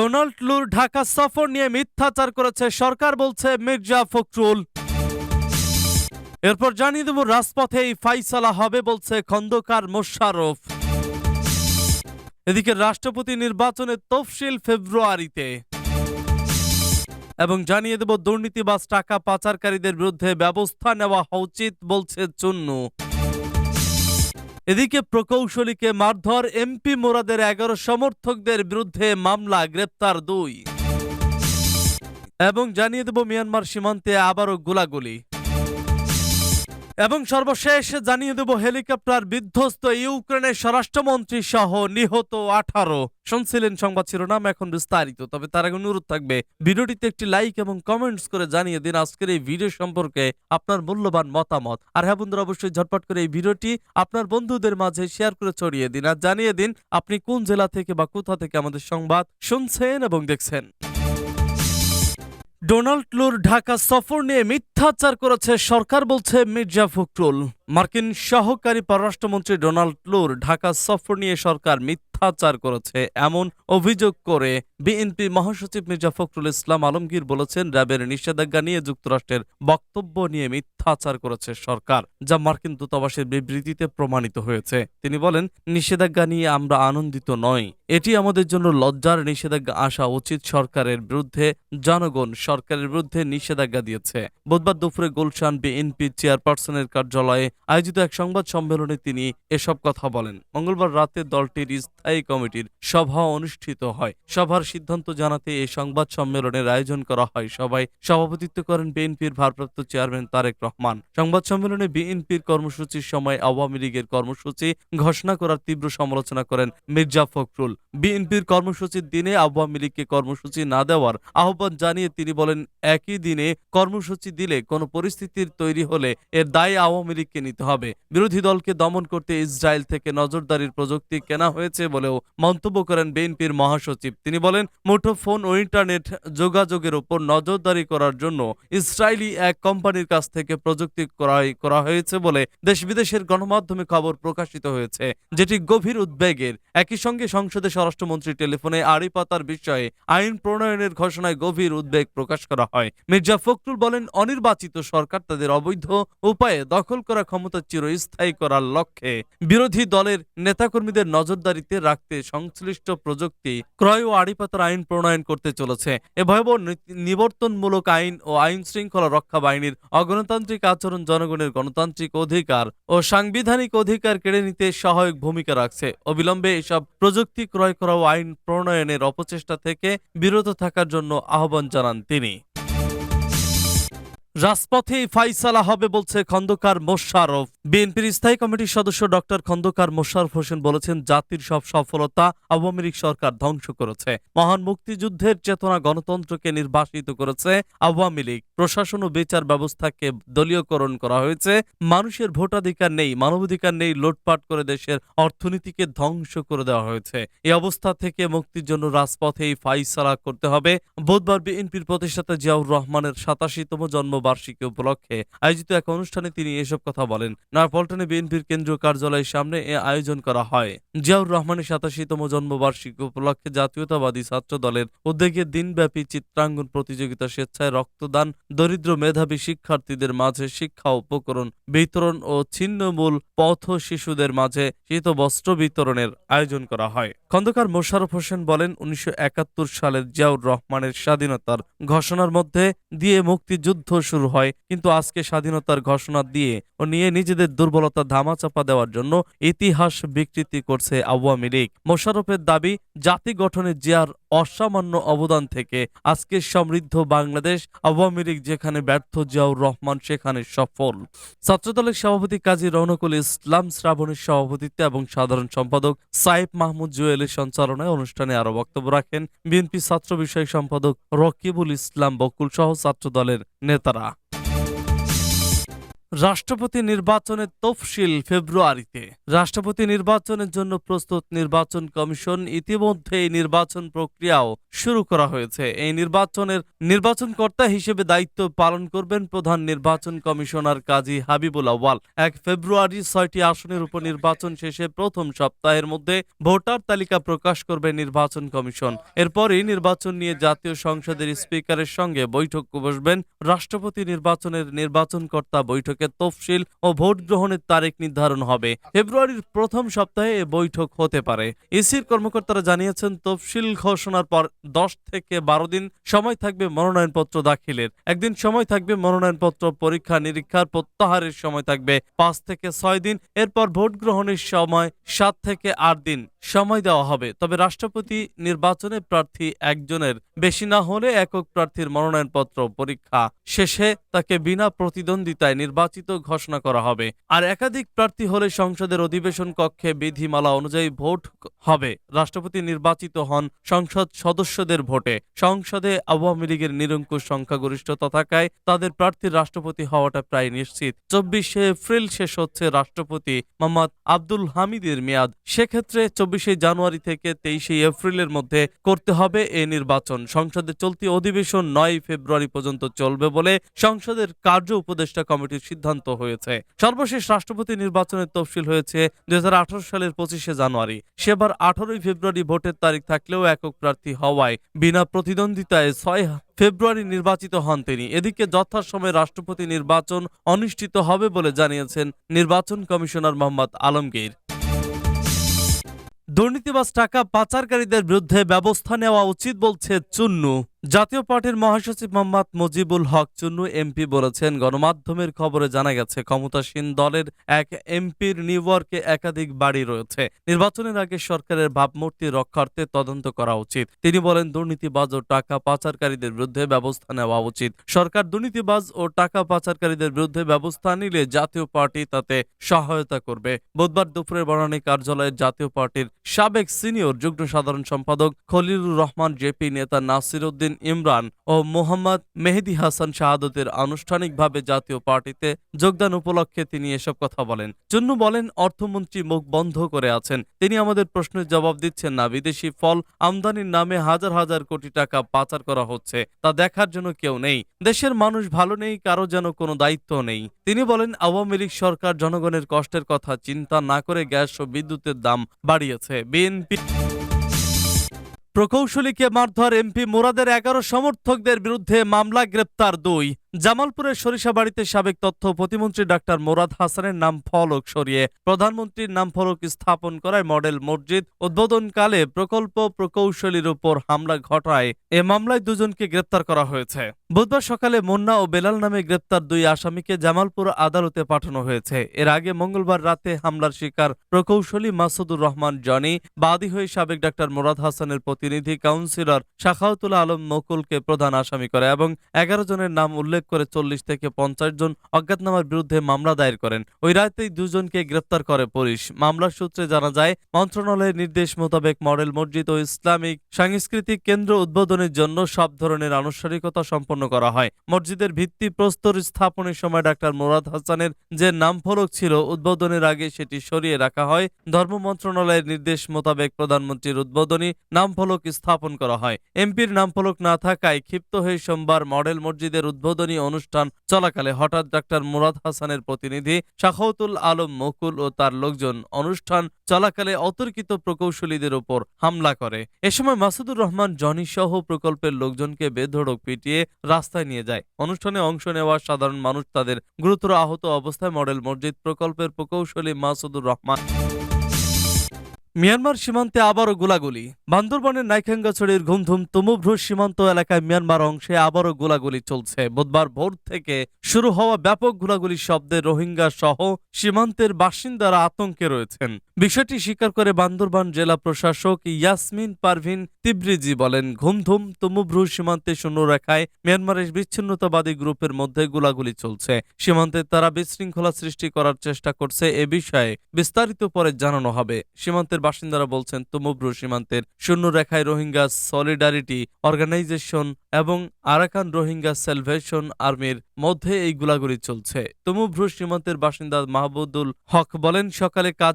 Donald লুর Dhaka সফর নিয়ে মিথ্যাচার করেছে সরকার, বলছে মির্জা ফখরুল। এরপর জানিয়ে দেব, রাজপথেই ফাইসালা হবে, বলছে খন্দকার মোশাররফ। এদিকে রাষ্ট্রপতি নির্বাচনের তফসিল ফেব্রুয়ারিতে। এবং জানিয়ে দেব, দুর্নীতিবাজ টাকা পাচারকারীদের বিরুদ্ধে ব্যবস্থা নেওয়া উচিত, বলছে চুন্নু। এদিকে প্রকৌশলীকে মারধর এমপি মোরাদের এগারো সমর্থকদের বিরুদ্ধে মামলা, গ্রেপ্তার দুই। এবং জানিয়ে দেব, মিয়ানমার সীমান্তে আবারও গোলাগুলি। এবং সর্বশেষ জানিয়ে দেব, হেলিকপ্টার বিধ্বস্ত ইউক্রেনের স্বরাষ্ট্রমন্ত্রী সহ নিহত আঠারো। শুনছিলেন সংবাদ শিরোনাম, এখন বিস্তারিত। তবে তার আগে অনুরোধ থাকবে, ভিডিওটিতে একটি লাইক এবং কমেন্টস করে জানিয়ে দিন আজকের এই ভিডিও সম্পর্কে আপনার মূল্যবান মতামত। আর হ্যাঁ বন্ধুরা, অবশ্যই ঝটপট করে এই ভিডিওটি আপনার বন্ধুদের মাঝে শেয়ার করে ছড়িয়ে দিন। আর জানিয়ে দিন, আপনি কোন জেলা থেকে বা কোথা থেকে আমাদের সংবাদ শুনছেন এবং দেখছেন। ডোনাল্ড লুর ঢাকা সফর নিয়ে মিথ্যাচার করেছে সরকার বলছে মির্জা ফখরুল। মার্কিন সহকারী পররাষ্ট্রমন্ত্রী ডোনাল্ড লুর ঢাকা সফর নিয়ে সরকার মিথ্যাচার করেছে এমন অভিযোগ করে বিএনপি মহাসচিব মির্জা ফখরুল ইসলাম আলমগীর বলেছেন, র্যাবের নিষেধাজ্ঞা নিয়ে যুক্তরাষ্ট্রের বক্তব্য নিয়ে মিথ্যাচার করেছে সরকার, যা মার্কিন দূতাবাসের বিবৃতিতে প্রমাণিত হয়েছে। তিনি বলেন, নিষেধাজ্ঞা নিয়ে আমরা আনন্দিত নই। এটি আমাদের জন্য লজ্জার নিষেধাজ্ঞা আসা উচিত সরকারের বিরুদ্ধে। জনগণ সরকারের বিরুদ্ধে নিষেধাজ্ঞা দিয়েছে। বুধবার দুপুরে গুলশান বিএনপি চেয়ারপারসনের কার্যালয়ে আয়োজিত এক সংবাদ সম্মেলনে তিনি এসব কথা বলেন। মঙ্গলবার রাতে দলটির স্থায়ী কমিটির সভা অনুষ্ঠিত হয়। সভার সিদ্ধান্ত জানাতে এই সংবাদ সম্মেলনের আয়োজন করা হয়। সবাই সভাপতিত্ব করেন বিএনপির ভারপ্রাপ্ত চেয়ারম্যান তারেক রহমান। সংবাদ সম্মেলনে বিএনপির কর্মসূচির সময় আওয়ামী লীগের কর্মসূচি ঘোষণা করার তীব্র সমালোচনা করেন মির্জা ফখরুল। বিএনপির কর্মসূচির দিনে আওয়ামী লীগকে কর্মসূচি না দেওয়ার আহ্বান জানিয়ে তিনি বলেন, একই দিনে কর্মসূচি দিলে কোনো পরিস্থিতির তৈরি হলে এর দায় আওয়ামী লীগকে নিতে হবে। বিরোধী দলকে দমন করতে ইসরায়েল থেকে নজরদারির প্রযুক্তি কেনা হয়েছে বলেও মন্তব্য করেন বিএনপির মহাসচিব। তিনি বলেন, মুঠোফোন ও ইন্টারনেট যোগাযোগের উপর নজরদারি করার জন্য ইসরায়েলি এক কোম্পানির কাছ থেকে প্রযুক্তি ক্রয় করা হয়েছে বলে দেশ বিদেশের গণমাধ্যমে খবর প্রকাশিত হয়েছে, যেটি গভীর উদ্বেগের। একই সঙ্গে সংসদে স্বরাষ্ট্রমন্ত্রী টেলিফোনে আড়ি পাতার বিষয়ে আইন প্রণয়নের ঘোষণায় গভীর উদ্বেগ প্রকাশ করা হয়। মির্জা ফখরুল বলেন, অনির্বাচিত সরকার তাদের অবৈধ উপায়ে দখল করা ক্ষমতা চিরস্থায়ী করার লক্ষ্যে বিরোধী দলের নেতাকর্মীদের নজরদারিতে রাখতে সংশ্লিষ্ট প্রযুক্তি ক্রয় ও আড়িপাতার আইন প্রণয়ন করতে চলেছে। এ ভয়াবহ নিবর্তনমূলক আইন ও আইন শৃঙ্খলা রক্ষা বাহিনীর অগণতান্ত্রিক আচরণ জনগণের গণতান্ত্রিক অধিকার ও সাংবিধানিক অধিকার কেড়ে নিতে সহায়ক ভূমিকা রাখছে। অবিলম্বে এসব প্রযুক্তি ক্রয় করা ও আইন প্রণয়নের অপচেষ্টা থেকে বিরত থাকার জন্য আহ্বান জানান তিনি। রাজপথেই ফাইসালা হবে বলছে খন্দকার মোশাররফ। বিএনপির স্থায়ী কমিটির সদস্য ডক্টর খন্দকার মোশাররফ হোসেন বলেছেন, জাতির সব সফলতা আওয়ামী লীগ সরকার ধ্বংস করেছে। মহান মুক্তিযুদ্ধের চেতনা গণতন্ত্রকে নির্বাসিত করেছে আওয়ামী লীগ। প্রশাসন ও বিচার ব্যবস্থাকে দলীয়করণ করা হয়েছে। মানুষের ভোটাধিকার নেই, মানবাধিকার নেই, লুটপাট করে দেশের অর্থনীতিকে ধ্বংস করে দেওয়া হয়েছে। এই অবস্থা থেকে মুক্তির জন্য রাজপথেই ফাইসালা করতে হবে। বুধবার বিএনপির প্রতিষ্ঠাতা জিয়াউর রহমানের সাতাশিতম জন্মবার্ষিকী উপলক্ষে আয়োজিত এক অনুষ্ঠানে তিনি এসব কথা বলেন। নয়াপল্টনে বিএনপির কেন্দ্রীয় কার্যালয়ের সামনে এ আয়োজন করা হয়। জিয়াউর রহমানের সাতাশিতম জন্মবার্ষিকী উপলক্ষে জাতীয়তাবাদী ছাত্র দলের উদ্যোগে দিনব্যাপী চিত্রাঙ্গন প্রতিযোগিতা, স্বেচ্ছায় রক্তদান, দরিদ্র মেধাবী শিক্ষার্থীদের মাঝে শিক্ষা উপকরণ বিতরণ ও ছিন্নমূল পথ শিশুদের মাঝে শীত বস্ত্র বিতরণের আয়োজন করা হয়। খন্দকার মোশারফ হোসেন বলেন, উনিশশো একাত্তর সালের জিয়াউর রহমানের স্বাধীনতার ঘোষণার মধ্যে দিয়ে মুক্তিযুদ্ধ শুরু হয়, কিন্তু আজকে স্বাধীনতার ঘোষণা দিয়ে ও নিয়ে নিজেদের দুর্বলতা ধামাচাপা দেওয়ার জন্য ইতিহাস বিকৃতি করছে আওয়ামী লীগ। মোশাররফের দাবি, জাতি গঠনে জিয়ার অসামান্য অবদান থেকে আজকে সমৃদ্ধ বাংলাদেশ, আওয়ামী লীগ যেখানে ব্যর্থ জিয়াউর রহমান, সেখানে সফল। ছাত্রদলের সভাপতি কাজী রৌনকুল ইসলাম শ্রাবণের সভাপতিত্বে এবং সাধারণ সম্পাদক সাইফ মাহমুদ জুয়েলের সঞ্চালনায় অনুষ্ঠানে আরও বক্তব্য রাখেন বিএনপি ছাত্র বিষয়ক সম্পাদক রকিবুল ইসলাম বকুল সহ ছাত্র দলের নেতারা। রাষ্ট্রপতি নির্বাচনের তফসিল ফেব্রুয়ারিতে। রাষ্ট্রপতি নির্বাচনের জন্য প্রস্তুত নির্বাচন কমিশন ইতিমধ্যে এই নির্বাচন প্রক্রিয়াও শুরু করা হয়েছে। এই নির্বাচনের নির্বাচনকর্তা হিসেবে দায়িত্ব পালন করবেন প্রধান নির্বাচন কমিশনার কাজী হাবিবুল আওয়াল এক ফেব্রুয়ারি ছয়টি আসনের উপনির্বাচন শেষে প্রথম সপ্তাহের মধ্যে ভোটার তালিকা প্রকাশ করবে নির্বাচন কমিশন। এরপরই নির্বাচন নিয়ে জাতীয় সংসদের স্পিকারের সঙ্গে বৈঠক বসবেন রাষ্ট্রপতি নির্বাচনের নির্বাচনকর্তা বৈঠকের তফসিল ও ভোট গ্রহণের তারিখ নির্ধারণ হবে। ফেব্রুয়ারির প্রথম সপ্তাহে এ বৈঠক হতে পারে। ইসির কর্মকর্তারা জানিয়েছেন, তফসিল ঘোষণার পর দশ থেকে বারো দিন সময় থাকবে মনোনয়নপত্র দাখিলের। একদিন সময় থাকবে মনোনয়নপত্র পরীক্ষা নিরীক্ষার প্রত্যাহারের সময় থাকবে। পাঁচ থেকে ছয় দিন, এরপর ভোট গ্রহণের সময় সাত থেকে আট দিন। সময় দেওয়া হবে। তবে রাষ্ট্রপতি নির্বাচনে প্রার্থী একজনের বেশি না হলে একক প্রার্থীর মনোনয়নপত্র পরীক্ষা শেষে তাকে বিনা প্রতিদ্বন্দ্বিতায় নির্বাচিত ঘোষণা করা হবে। আর একাধিক প্রার্থী হলে সংসদের অধিবেশন কক্ষে বিধিমালা অনুযায়ী ভোট হবে। রাষ্ট্রপতি নির্বাচিত হন সংসদ সদস্যদের ভোটে। সংসদে আওয়ামী লীগের নিরঙ্কুশ সংখ্যাগরিষ্ঠতা থাকায় তাদের প্রার্থীর রাষ্ট্রপতি হওয়াটা প্রায় নিশ্চিত। চব্বিশে এপ্রিল শেষ হচ্ছে রাষ্ট্রপতি মোহাম্মদ আব্দুল হামিদের মেয়াদ। সেক্ষেত্রে চব্বিশে জানুয়ারি থেকে তেইশে এপ্রিলের মধ্যে করতে হবে এ নির্বাচন। সংসদের চলতি অধিবেশন নয় ফেব্রুয়ারি পর্যন্ত চলবে বলে সংসদের কার্য উপদেষ্টা কমিটির সিদ্ধান্ত হয়েছে। সর্বশেষ রাষ্ট্রপতি নির্বাচনের তফসিল হয়েছে দু হাজার আঠারো সালের পঁচিশে জানুয়ারি। সেবার আঠারোই ফেব্রুয়ারি ভোটের তারিখ থাকলেও একক প্রার্থী হওয়ায় বিনা প্রতিদ্বন্দ্বিতায় ছয় ফেব্রুয়ারি নির্বাচিত হন তিনি। এদিকে যথাসময়ে রাষ্ট্রপতি নির্বাচন অনুষ্ঠিত হবে বলে জানিয়েছেন নির্বাচন কমিশনার মোহাম্মদ আলমগীর। দুর্নীতিবাজ টাকা পাচারকারীদের বিরুদ্ধে ব্যবস্থা নেওয়া উচিত বলছে চুন্নু। জাতীয় পার্টির মহাসচিব মোহাম্মদ মুজিবুল হক চুন্নু এমপি বলেছেন, গণমাধ্যমের খবরে জানা গেছে, ক্ষমতাসীন দলের এক এমপির নিউ ইয়র্কে একাধিক বাড়ি রয়েছে। নির্বাচনের আগে সরকারের ভাবমূর্তি রক্ষার্থে তদন্ত করা উচিত। তিনি বলেন, দুর্নীতিবাজ ও টাকা পাচারকারীদের বিরুদ্ধে ব্যবস্থা নেওয়া উচিত। সরকার দুর্নীতিবাজ ও টাকা পাচারকারীদের বিরুদ্ধে ব্যবস্থা নিলে জাতীয় পার্টি তাতে সহায়তা করবে। বুধবার দুপুরে বনানী কার্যালয়ে জাতীয় পার্টির সাবেক সিনিয়র যুগ্ম সাধারণ সম্পাদক খলিলুর রহমান জেপি, নেতা নাসির উদ্দিন ইমরান ও মোহাম্মদ মেহেদি হাসান শাহাদতের আনুষ্ঠানিকভাবে জাতীয় পার্টিতে যোগদান উপলক্ষে তিনি এসব কথা বলেন। চুন্নু বলেন, অর্থমন্ত্রী মুখ বন্ধ করে আছেন। তিনি আমাদের প্রশ্নের জবাব দিচ্ছেন না। বিদেশি ফল আমদানির নামে হাজার হাজার কোটি টাকা পাচার করা হচ্ছে। তা দেখার জন্য কেউ নেই। দেশের মানুষ ভালো নেই, কারও যেন কোনো দায়িত্ব নেই। তিনি বলেন, আওয়ামী লীগ সরকার জনগণের কষ্টের কথা চিন্তা না করে গ্যাস ও বিদ্যুতের দাম বাড়িয়েছে। বিএনপি প্রকৌশলীকে মারধর এমপি মোরাদের এগারো সমর্থকদের বিরুদ্ধে মামলা গ্রেপ্তার দুই। জামালপুরের সরিষাবাড়িতে সাবেক তথ্য প্রতিমন্ত্রী ডাক্তার মোরাদ হাসানের নাম ফলক সরিয়ে প্রধানমন্ত্রীর নাম ফলক স্থাপন করায় মডেল মসজিদ উদ্বোধনকালে প্রকল্প প্রকৌশলীর উপর হামলা ঘটায়। এ মামলায় দুজনকে গ্রেপ্তার করা হয়েছে। বুধবার সকালে মুন্না ও বেলাল নামে গ্রেপ্তার দুই আসামিকে জামালপুর আদালতে পাঠানো হয়েছে। এর আগে মঙ্গলবার রাতে হামলার শিকার প্রকৌশলী মাসুদুর রহমান জনি, বাদী হয়ে সাবেক ডাক্তার মোরাদ হাসানের প্রতিনিধি কাউন্সিলর শাখাউতুল আলম মকুলকে প্রধান আসামি করে এবং এগারো জনের নাম উল্লেখ করে চল্লিশ থেকে পঞ্চাশ জন অজ্ঞাতনামার বিরুদ্ধে মামলা দায়ের করেন। ওই রাতেই দুজনকে গ্রেপ্তার করে পুলিশ। মামলার সূত্রে জানা যায়, মন্ত্রণালয়ের নির্দেশ মোতাবেক মডেল মসজিদ ও ইসলামিক সাংস্কৃতিক কেন্দ্র উদ্বোধনের জন্য সব ধরনের আনুষ্ঠানিকতা সম্পন্ন করা হয়। মসজিদের ভিত্তি প্রস্তর স্থাপনের সময় ডাক্তার মোরাদ হাসানের যে নামফলক ছিল, উদ্বোধনের আগে সেটি সরিয়ে রাখা হয়। ধর্ম মন্ত্রণালয়ের নির্দেশ মোতাবেক প্রধানমন্ত্রীর উদ্বোধনী নামফলক স্থাপন করা হয়। এমপির নামফলক না থাকায় ক্ষিপ্ত হয়ে সোমবার মডেল মসজিদের উদ্বোধনী অনুষ্ঠান চলাকালে হঠাৎ ডাক্তার মুরাদ হাসানের প্রতিনিধি শাখাউতুল আলম মকুল ও তার লোকজন অনুষ্ঠান চলাকালে অতর্কিত প্রকৌশলীদের উপর হামলা করে। এ সময় মাসুদুর রহমান, জনি সহ প্রকল্পের লোকজনকে বেধড়ক পিটিয়ে রাস্তায় নিয়ে যায়। অনুষ্ঠানে অংশ নেওয়া সাধারণ মানুষ তাদের গুরুতর আহত অবস্থায় মডেল মসজিদ প্রকল্পের প্রকৌশলী মাসুদুর রহমান মিয়ানমার সীমান্তে আবারও গোলাগুলি। বান্দরবানের নাইখাঙ্গাছড়ির ঘুমধুম তুমুভ্রু সীমান্ত এলাকায় মিয়ানমার অংশে আবারও গোলাগুলি চলছে। বুধবার ভোর থেকে শুরু হওয়া ব্যাপক গোলাগুলি শব্দে রোহিঙ্গা সহ সীমান্তের বাসিন্দারা আতঙ্কে রয়েছেন। বিষয়টি স্বীকার করে বান্দরবান জেলা প্রশাসক ইয়াসমিন পারভিন তিব্রিজি বলেন, ঘুমধুম তুমুভ্রু সীমান্তে শূন্যরেখায় মিয়ানমারের বিচ্ছিন্নতাবাদী গ্রুপের মধ্যে গোলাগুলি চলছে। সীমান্তে তারা বিশৃঙ্খলা সৃষ্টি করার চেষ্টা করছে, এ বিষয়ে বিস্তারিত পরে জানানো হবে। সীমান্তের সীমান্তের বাসিন্দারা বলছেন তুমুব্রু সীমান্তের শূন্য রেখায় রোহিঙ্গা সলিডারিটি অর্গানাইজেশন এবং আরাকান রোহিঙ্গা সেলভেশন আর্মির মধ্যে এই গোলাগুলি চলছে। তুমুব্রু সীমান্তের বাসিন্দা মাহবুদুল হক বলেন, সকালে কাজ